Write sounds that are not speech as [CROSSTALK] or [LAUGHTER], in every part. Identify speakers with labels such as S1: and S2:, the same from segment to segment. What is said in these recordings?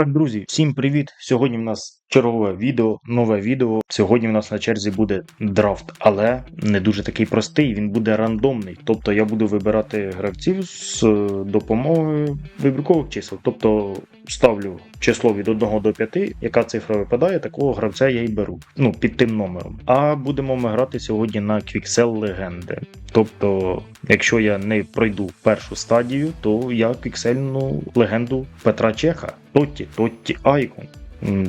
S1: Так, друзі, всім привіт! Сьогодні в нас чергове відео, нове відео. Сьогодні в нас на черзі буде драфт, але не дуже такий простий, він буде рандомний. Тобто я буду вибирати гравців з е, допомогою вибіркових чисел. Тобто ставлю число від 1 до 5, яка цифра випадає, такого гравця я і беру. Ну, під тим номером. А будемо ми грати сьогодні на Квіксел легенди. Тобто, якщо я не пройду першу стадію, то я квіксельну легенду Петра Чеха. Тотті, Тотті Айкон.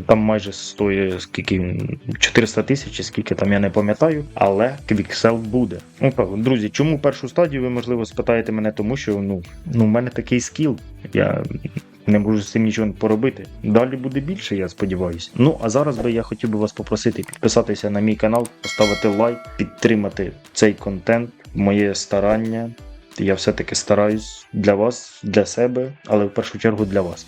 S1: Там майже стоїть скільки 400 тисяч, скільки там я не пам'ятаю, але квіксел буде. Ну друзі, чому першу стадію ви можливо спитаєте мене, тому що ну, ну в мене такий скіл. Я не можу з цим нічого поробити. Далі буде більше, я сподіваюся. Ну а зараз би я хотів би вас попросити підписатися на мій канал, поставити лайк, підтримати цей контент, моє старання. Я все-таки стараюсь для вас, для себе, але в першу чергу для вас.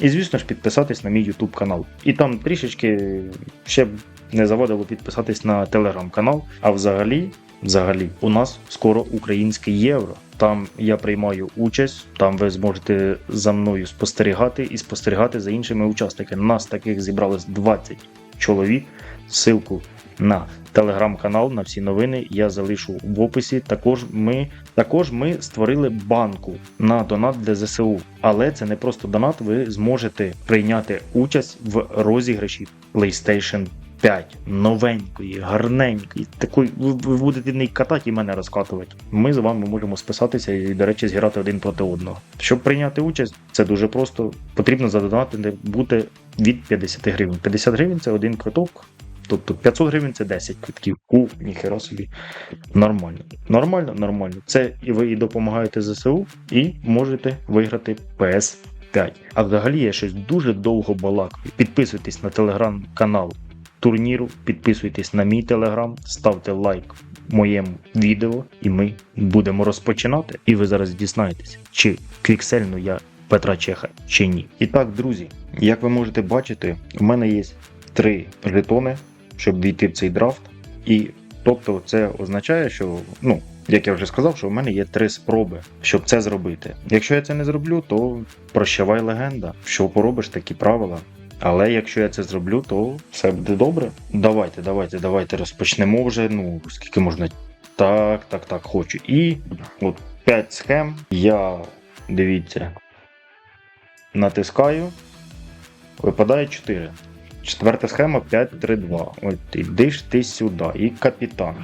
S1: І, звісно ж, підписатись на мій YouTube канал. І там трішечки ще б не заводило підписатись на телеграм-канал. А взагалі, взагалі, у нас скоро українське євро. Там я приймаю участь, там ви зможете за мною спостерігати і спостерігати за іншими учасниками. Нас таких зібралось 20 чоловік. Ссылку на телеграм-канал на всі новини я залишу в описі. Також ми, також ми створили банку на донат для ЗСУ. Але це не просто донат, ви зможете прийняти участь в розіграші PlayStation 5 новенької, гарненької, такої ви, будете не катати і мене розкатувати. Ми з вами можемо списатися і, до речі, зіграти один проти одного. Щоб прийняти участь, це дуже просто. Потрібно задонатити бути від 50 гривень. 50 гривень це один квиток. Тобто 500 гривень це 10 квитків. У, ніхера собі. Нормально. Нормально, нормально. Це і ви і допомагаєте ЗСУ, і можете виграти PS5. А взагалі я щось дуже довго балакаю. Підписуйтесь на телеграм-канал турніру, підписуйтесь на мій телеграм, ставте лайк моєму відео, і ми будемо розпочинати. І ви зараз дізнаєтесь, чи квіксельну я Петра Чеха чи ні. І так, друзі, як ви можете бачити, в мене є три жетони, щоб війти в цей драфт. І тобто це означає, що, ну, як я вже сказав, що в мене є три спроби, щоб це зробити. Якщо я це не зроблю, то прощавай легенда. Що поробиш такі правила. Але якщо я це зроблю, то все буде добре. Давайте, давайте, давайте розпочнемо вже. Ну, скільки можна. Так, так, так, хочу. І от 5 схем. Я, дивіться, натискаю. Випадає 4. Четверта схема 5-3-2. От іди ж ти сюди. І капітан.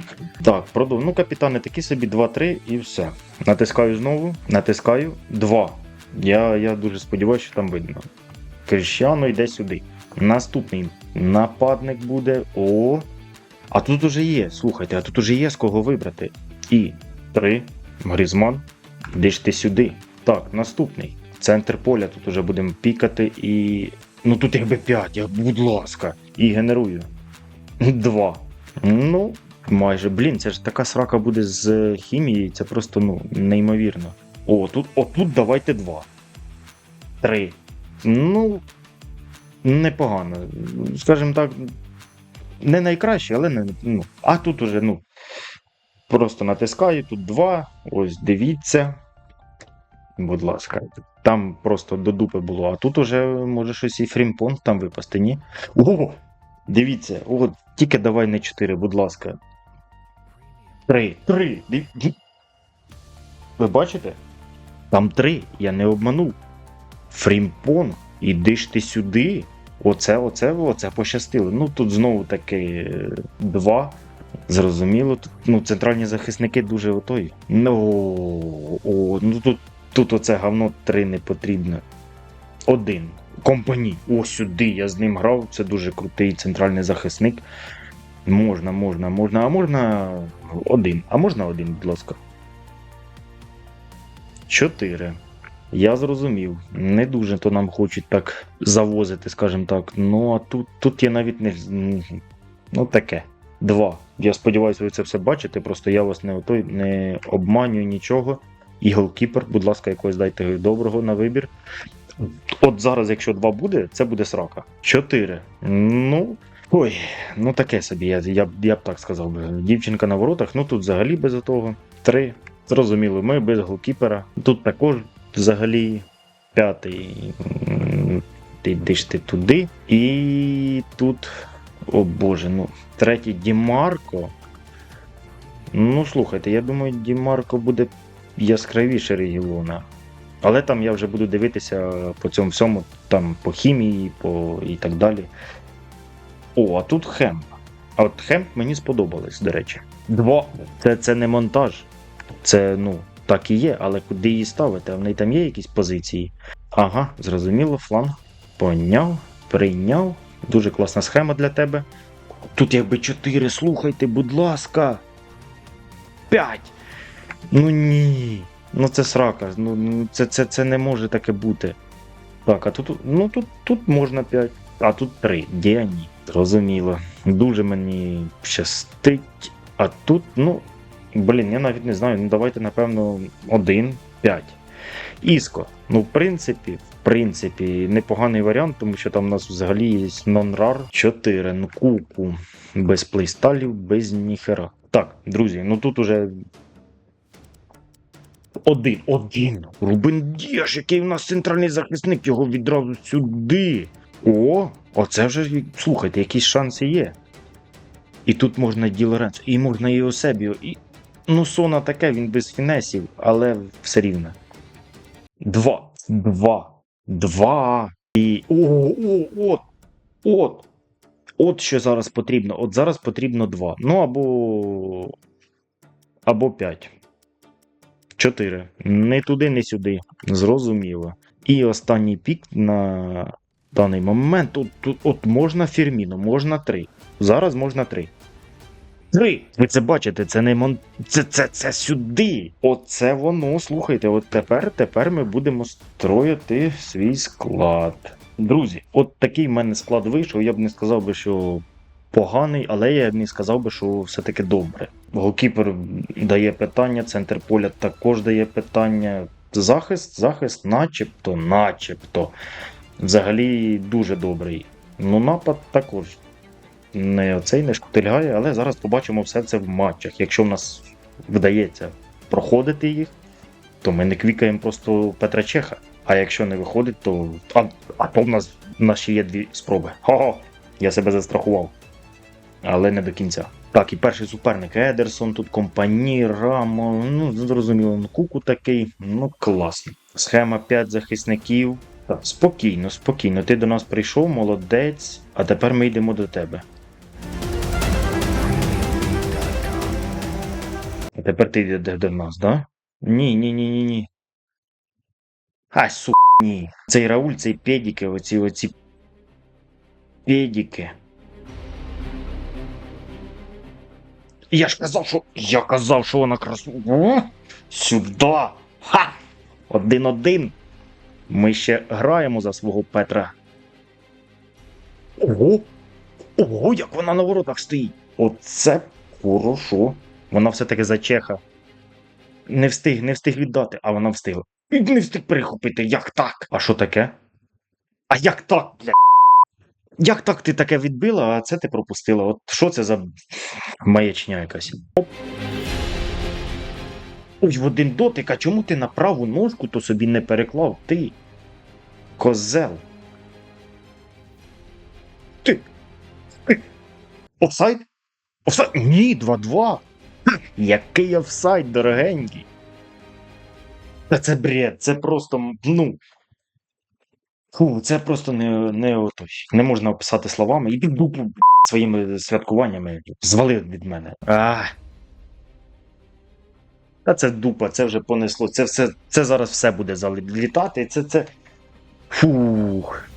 S1: Так, продов. Ну, капітани такі собі 2-3 і все. Натискаю знову, натискаю 2. Я, я дуже сподіваюся, що там видно. Крещано йде сюди. Наступний нападник буде. О. А тут уже є. Слухайте, а тут уже є з кого вибрати. І 3. Грізман. Іди ж ти сюди. Так, наступний. Центр поля тут уже будемо пікати і. Ну тут якби 5, я, будь ласка. І генерую. 2. Ну, майже, блін, це ж така срака буде з хімією, це просто ну, неймовірно. О, тут, о, тут давайте 2. 3. Ну, непогано. Скажімо так, не найкраще, але не. Ну, а тут уже, ну. Просто натискаю, тут 2. Ось дивіться. Будь ласка, там просто до дупи було, а тут уже може щось і фрімпонг там випасти, ні? О! Дивіться, о, тільки давай не 4, будь ласка. 3. 3. Ви бачите? Там 3, я не обманув. Фрімпонг, іди ж ти сюди. Оце, оце, оце пощастило. Ну тут знову таки 2. Зрозуміло, тут ну, центральні захисники дуже отой. Ну, о, ну тут Тут оце говно 3 не потрібно. Один. Компаній. О, сюди я з ним грав. Це дуже крутий центральний захисник. Можна, можна, можна, а можна один. А можна один, будь ласка. Чотири. Я зрозумів. Не дуже то нам хочуть так завозити, скажімо так. Ну, а тут тут я навіть не. Ну, таке. Два. Я сподіваюся, ви це все бачите. Просто я вас не, той, не обманюю нічого. І голкіпер, будь ласка, якогось дайте доброго на вибір. От зараз, якщо два буде, це буде срака. Чотири. Ну. Ой, ну таке собі, я я, я б так сказав би. Дівчинка на воротах, ну тут взагалі без того. Три. Зрозуміло, ми без голкіпера. Тут також взагалі п'ятий. ти йдеш ти туди. І тут. О Боже, ну, третій Дімарко. Ну, слухайте, я думаю, Дімарко буде яскравіше регіона. Але там я вже буду дивитися по цьому всьому, там по хімії, по і так далі. О, а тут хемп. А от хемп мені сподобалось, до речі. Два. Це, це не монтаж. Це, ну, так і є, але куди її ставити? А в неї там є якісь позиції? Ага, зрозуміло, фланг. Поняв, прийняв. Дуже класна схема для тебе. Тут якби 4, слухайте, будь ласка. 5. Ну ні. Ну це срака. Ну, ну це, це, це не може таке бути. Так, а тут, ну, тут, тут можна 5, а тут 3. Де ні? Зрозуміло. Дуже мені щастить. А тут, ну, блін, я навіть не знаю. Ну давайте, напевно, 1, 5. Іско. Ну, в принципі, в принципі, непоганий варіант, тому що там у нас взагалі є нон-рар 4. Ну, куку. Без плейсталів, без ніхера. Так, друзі, ну тут уже. Один, один. Рубин Дєш, який у нас центральний захисник, його відразу сюди. О, оце вже, слухайте, якісь шанси є. І тут можна Лоренцо, і можна і Осебіо, і. Ну, Сона таке, він без фінесів, але все рівно. Два. Два. Два. І. О, о, от. От. От що зараз потрібно. От зараз потрібно два. Ну або. Або п'ять. Чотири. Не туди, не сюди. Зрозуміло. І останній пік на даний момент. От, от, можна Фірміно, можна три. Зараз можна три. Три! Ви це бачите, це не мон. Це, це, це сюди. Оце воно. Слухайте, от тепер, тепер ми будемо строїти свій склад. Друзі, от такий в мене склад вийшов. Я б не сказав би, що поганий, але я б не сказав би, що все-таки добре. Голкіпер дає питання, центр поля також дає питання. Захист, захист, начебто, начебто. Взагалі дуже добрий. Ну, напад також не оцей не шкутильгає, але зараз побачимо все це в матчах. Якщо в нас вдається проходити їх, то ми не квікаємо просто Петра Чеха. А якщо не виходить, то. А, а то в нас, в нас ще є дві спроби. Хо-хо! Я себе застрахував. Але не до кінця. Так, і перший суперник Едерсон, тут компанії, Рамо, ну, зрозуміло, ну, куку такий, ну класно. Схема 5 захисників. Так, спокійно, спокійно. Ти до нас прийшов, молодець, а тепер ми йдемо до тебе. Тепер ти йдеш до нас, да? Ні, ні, ні, ні, ні. А, су, ні. Цей Рауль, цей педіки, оці оці. Педіки. Я ж казав, що. Я казав, що вона красу. Сюди! Ха! Один-один. Ми ще граємо за свого Петра. Ого! Ого, як вона на воротах стоїть! Оце хорошо. Вона все-таки за Чеха. Не встиг, не встиг віддати, а вона встигла. Не встиг перехопити. Як так? А що таке? А як так, бля? Як так ти таке відбила, а це ти пропустила? От що це за маячня якась? Ой, в один дотик, а чому ти на праву ножку то собі не переклав? Ти. Козел. Ти. Офсайд? Офсайд? Ні, 2-2. [LAUGHS] Який офсайд, дорогенький. Та це бред, це просто, ну. Фу, це просто не, не, не можна описати словами. Іди в дупу своїми святкуваннями. Звали від мене. А. Та це дупа, це вже понесло. Це все, це зараз все буде залітати. Це це. Фух.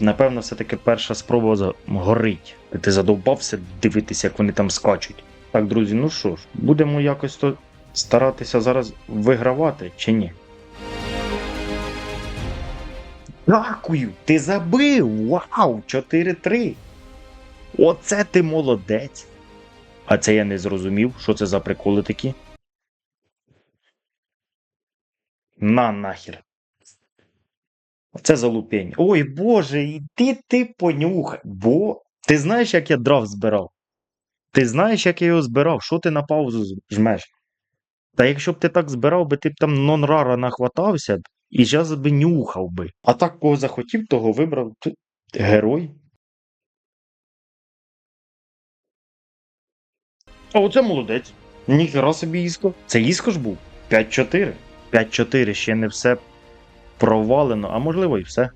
S1: Напевно, все-таки перша спроба горить. Ти задовбався дивитися, як вони там скачуть. Так, друзі, ну що ж, будемо якось то старатися зараз вигравати чи ні? Дякую! Ти забив! Вау! 4-3! Оце ти молодець! А це я не зрозумів, що це за приколи такі. На нахер. Оце залупень. Ой Боже, іди ти понюхай. Бо ти знаєш, як я дров збирав? Ти знаєш, як я його збирав? Що ти на паузу жмеш? Та якщо б ти так збирав би, ти б там нон-рара нахватався б. і зараз би нюхав би. А так, кого захотів, того вибрав. Герой. А оце молодець. Ніхера собі Іско. Це Іско ж був? 5-4. 5-4, ще не все провалено, а можливо і все.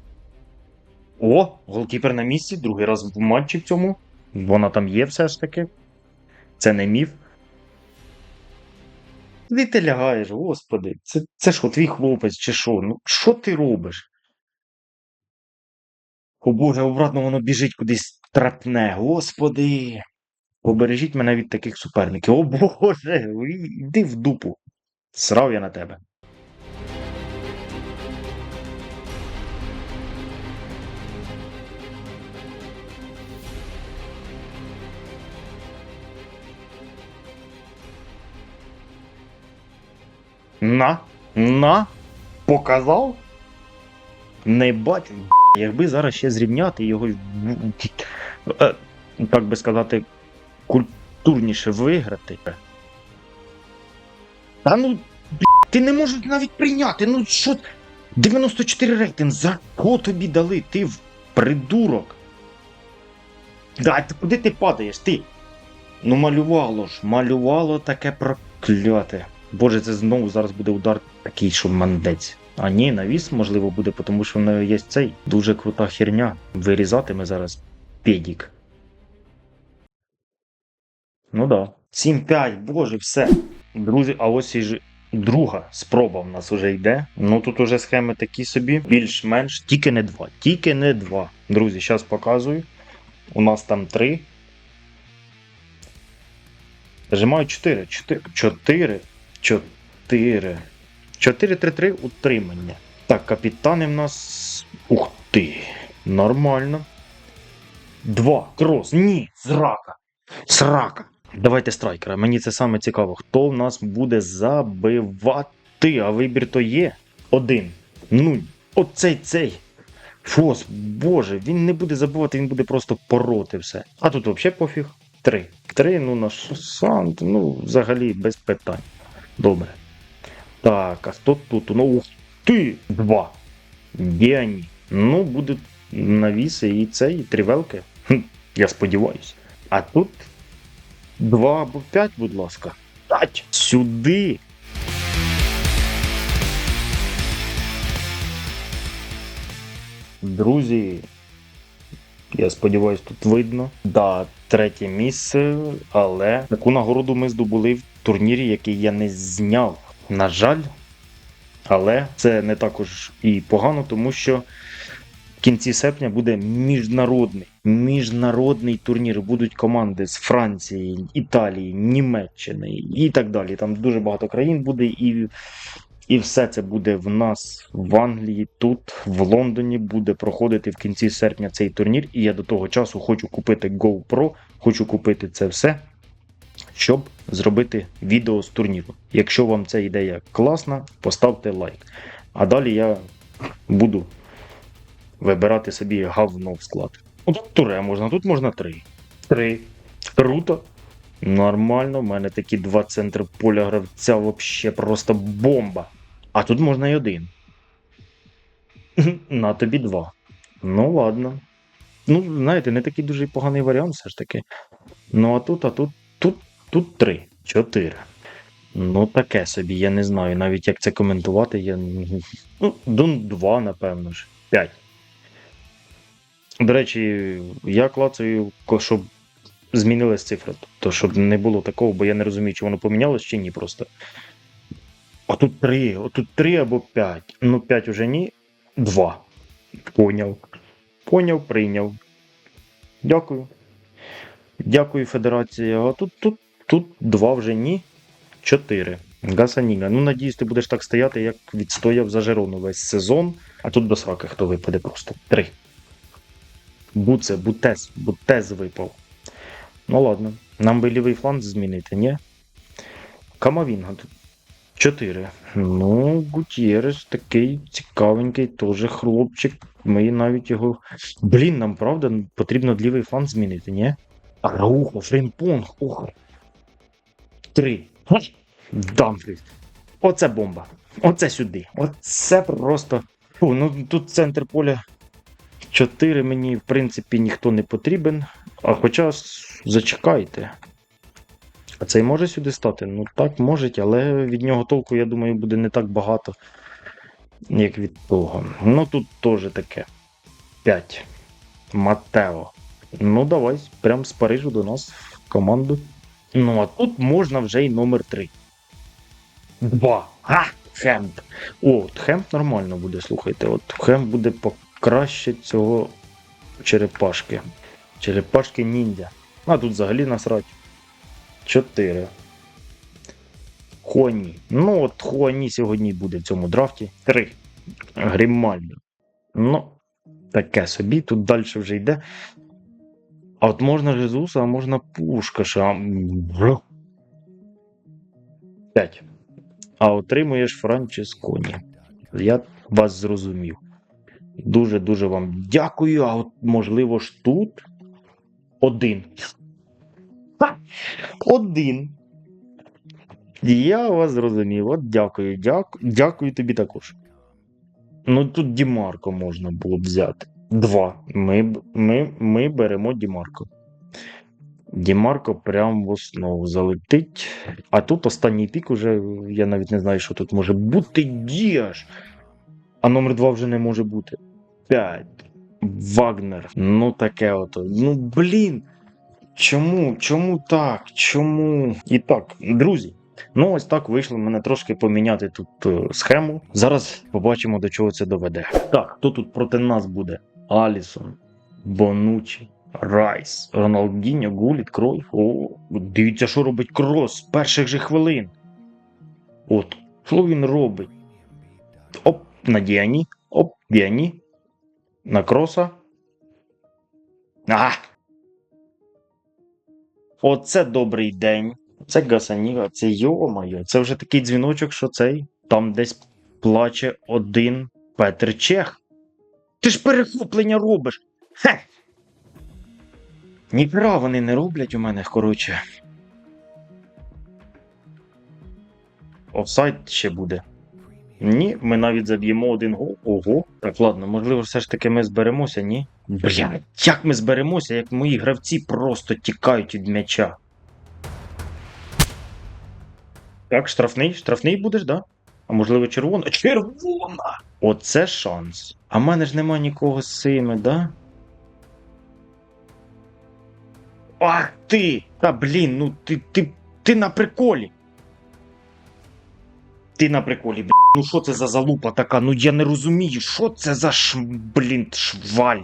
S1: О, голкіпер на місці, другий раз в матчі в цьому. Вона там є все ж таки. Це не міф. Куди ти лягаєш, господи? Це, це що, твій хлопець чи що? Ну, що ти робиш? О Боже, обратно воно біжить кудись трапне. Господи. Побережіть мене від таких суперників. О Боже, йди в дупу. Срав я на тебе. На, на, показав? Не бачу. Якби зараз ще зрівняти його, е, так би сказати, культурніше виграти. Та ну, ти не можеш навіть прийняти. Ну що? 94 рейтинг, за кого тобі дали? Ти в придурок. Да, куди ти падаєш? Ти? Ну малювало ж, малювало таке прокляте. Боже, це знову зараз буде удар такий, що мандець. А ні, навіс можливо буде, тому що в неї є цей дуже крута херня. Вирізатиме зараз педік. Ну да. 7-5, боже, все. Друзі, а ось і ж друга спроба в нас уже йде. Ну тут уже схеми такі собі, більш-менш, тільки не два. Тільки не два. Друзі, зараз показую. У нас там три. Нажимаю 4. 4. 4. 4. 4-3-3 утримання. Так, капітани в нас. Ух ти. Нормально. Два. Крос. Ні. Зрака. Срака. Давайте страйкера. Мені це саме цікаво. Хто в нас буде забивати? А вибір то є. Один. Нуль. Оцей цей. Фос, боже, він не буде забивати, він буде просто пороти все. А тут взагалі пофіг. Три. Три, ну на Сант, ну, взагалі без питань. Добре. Так, а хто тут? Ну, ух ти! Два. Гені. Ну, будуть навіси і це, і трівелки. Хм, я сподіваюся. А тут два або п'ять, будь ласка. П'ять. Сюди. Друзі, я сподіваюся, тут видно. Да, третє місце, але таку нагороду ми здобули в турнірі, який я не зняв. На жаль, але це не також і погано, тому що в кінці серпня буде міжнародний міжнародний турнір. Будуть команди з Франції, Італії, Німеччини і так далі. Там дуже багато країн буде, і, і все це буде в нас в Англії, тут, в Лондоні, буде проходити в кінці серпня цей турнір. І я до того часу хочу купити GoPro, хочу купити це все щоб зробити відео з турніру. Якщо вам ця ідея класна, поставте лайк. А далі я буду вибирати собі говно в склад. Тут туре можна, тут можна три. Три. Круто. Нормально, в мене такі два центри поля гравця взагалі просто бомба. А тут можна й один. На тобі два. Ну ладно. Ну, знаєте, не такий дуже поганий варіант, все ж таки. Ну а тут, а тут, тут Тут три, чотири. Ну, таке собі, я не знаю навіть як це коментувати. Я... Ну, Дун 2, напевно ж. 5. До речі, я клацаю, щоб змінилась цифра. Тобто, щоб не було такого, бо я не розумію, чи воно помінялось, чи ні просто. А тут 3, отут 3 або 5. Ну, 5 уже ні. 2. Поняв. Поняв, прийняв. Дякую. Дякую, Федерація. А тут тут Тут два вже ні. Чотири. Гасаніга. Ну, надіюсь, ти будеш так стояти, як відстояв за Жерону весь сезон. А тут до сраки хто випаде просто. Три. Буце, Бутес, Бутез випав. Ну ладно. Нам би лівий фланг змінити, ні? Камавінга тут. Чотири. Ну, Гутєрес такий цікавенький, теж хлопчик. Ми навіть його. Блін, нам правда потрібно лівий фланг змінити, ні? Араухо, Фрімпонг, ох. Три. Дамфріст. Оце бомба. Оце сюди. Оце просто. Фу, ну тут центр поля 4 мені, в принципі, ніхто не потрібен. А хоча зачекайте. А цей може сюди стати? Ну так, може, але від нього толку, я думаю, буде не так багато, як від того. Ну тут теж таке. 5. Матео. Ну, давай, прям з Парижу до нас в команду. Ну, а тут можна вже й номер 3. Два. Ха! Хемп. О, хемп нормально буде, слухайте. От хемп буде покраще цього черепашки. Черепашки ніндзя. А тут взагалі насрать. 4. Хуані. Ну, от Хуані сьогодні буде в цьому драфті. 3. Грімальдо. Ну, таке собі. Тут далі вже йде. А от можна Жезуса, а можна Пушкаша. 5. А отримуєш Франческоні. Я вас зрозумів. Дуже-дуже вам дякую. А от можливо ж тут один. Один. Я вас зрозумів. От дякую. Дякую, дякую тобі також. Ну тут Дімарко можна було б взяти. Два. Ми, ми, ми беремо Дімарко. Дімарко прям в основу залетить. А тут останній пік уже, я навіть не знаю, що тут може бути. Діаш. А номер 2 вже не може бути. 5. Вагнер. Ну таке ото. Ну блін. Чому? Чому так? Чому? І так, друзі. Ну, ось так вийшло мене трошки поміняти тут е, схему. Зараз побачимо, до чого це доведе. Так, хто тут проти нас буде? Алісон, Бонучі, Райс, Роналдіньо, Гуліт, Кройф. О, дивіться, що робить крос з перших же хвилин. От, що він робить? Оп, на Діані, оп, Діані. На кроса. А! Оце добрий день. Це Гасаніга, це йо-моє. Це вже такий дзвіночок, що цей там десь плаче один Петр Чех. Ти ж перехоплення робиш. Хе! Ніхера вони не роблять у мене, коротше. Офсайд ще буде. Ні, ми навіть заб'ємо один гол. Ого. Так, ладно, можливо, все ж таки ми зберемося, ні? Бля, як ми зберемося, як мої гравці просто тікають від м'яча. Так, штрафний, штрафний будеш, да? А можливо, червона? Червона! Оце шанс. А в мене ж нема нікого з цими, да? Ах ти! Та блін, ну ти, ти, ти на приколі. Ти на приколі, блін. Ну що це за залупа така? Ну я не розумію, що це за ш... блін, шваль.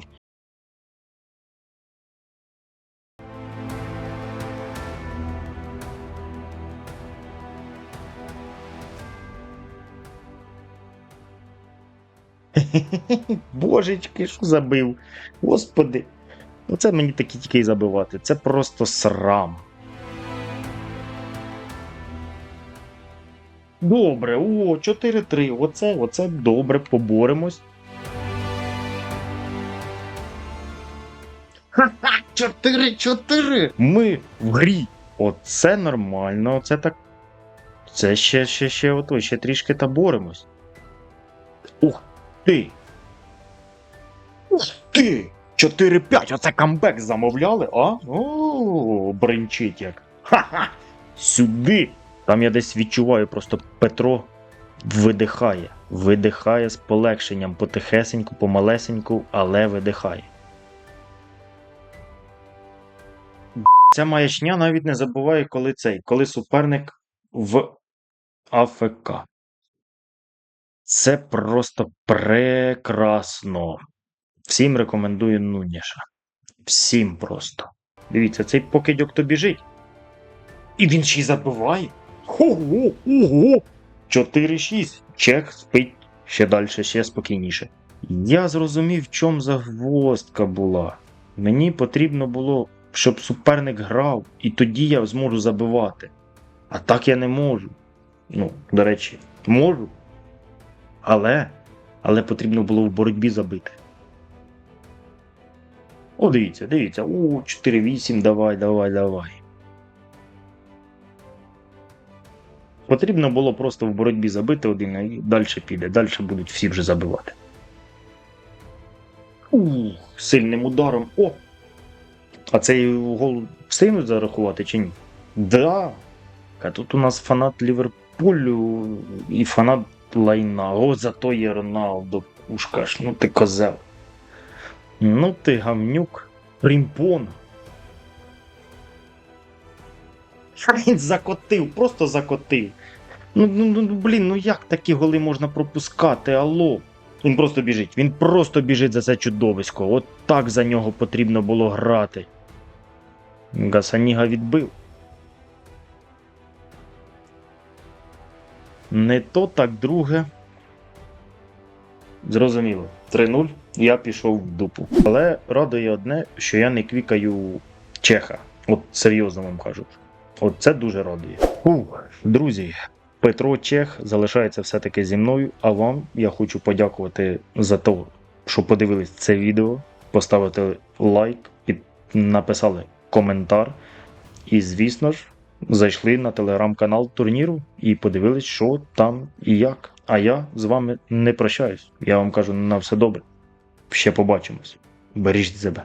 S1: [LAUGHS] Божечки, що забив? Господи. Ну це мені такі тільки забивати. Це просто срам. Добре, о, 4-3. Оце, оце добре, поборемось. Ха-ха! 4-4! Ми в грі. Оце нормально, оце так. Це ще, ще, ще, ото, ще трішки та боремось. Ух ти! Ух ти! 4-5, оце камбек замовляли, а? О, бринчить як. Ха-ха! Сюди! Там я десь відчуваю, просто Петро видихає. Видихає з полегшенням потихесеньку, помалесеньку, але видихає. Ця маячня навіть не забуває, коли цей, коли суперник в АФК. Це просто прекрасно. Всім рекомендую Нуніша. Всім просто. Дивіться, цей покидьок то біжить. І він ще й забиває. Ого, ого! 4-6. Чех спить ще далі, ще спокійніше. Я зрозумів, в чому загвоздка була. Мені потрібно було, щоб суперник грав, і тоді я зможу забивати. А так я не можу. Ну, до речі, можу. Але, але потрібно було в боротьбі забити. О, дивіться, дивіться. О, 4-8, давай, давай, давай. Потрібно було просто в боротьбі забити один і далі піде. Далі будуть всі вже забивати. Ух, сильним ударом. О! А цей гол встигнуть зарахувати чи ні? Да. А тут у нас фанат Ліверпулю і фанат лайна. О, зато є Роналдо. Пушкаш, ну ти козел. Ну ти гамнюк. Рімпон. Він закотив, просто закотив. Ну, ну, ну блін, ну як такі голи можна пропускати? Алло. Він просто біжить. Він просто біжить за це чудовисько. От так за нього потрібно було грати. Гасаніга відбив. Не то, так друге. Зрозуміло. 3-0. Я пішов в дупу. Але радує одне, що я не квікаю Чеха. От серйозно вам кажу. От це дуже радує. Ух, друзі, Петро Чех залишається все-таки зі мною. А вам я хочу подякувати за те, що подивились це відео, поставили лайк, під... написали коментар. І, звісно ж, зайшли на телеграм-канал турніру і подивились, що там і як. А я з вами не прощаюсь. Я вам кажу на все добре. Ще побачимось. Бережіть себе.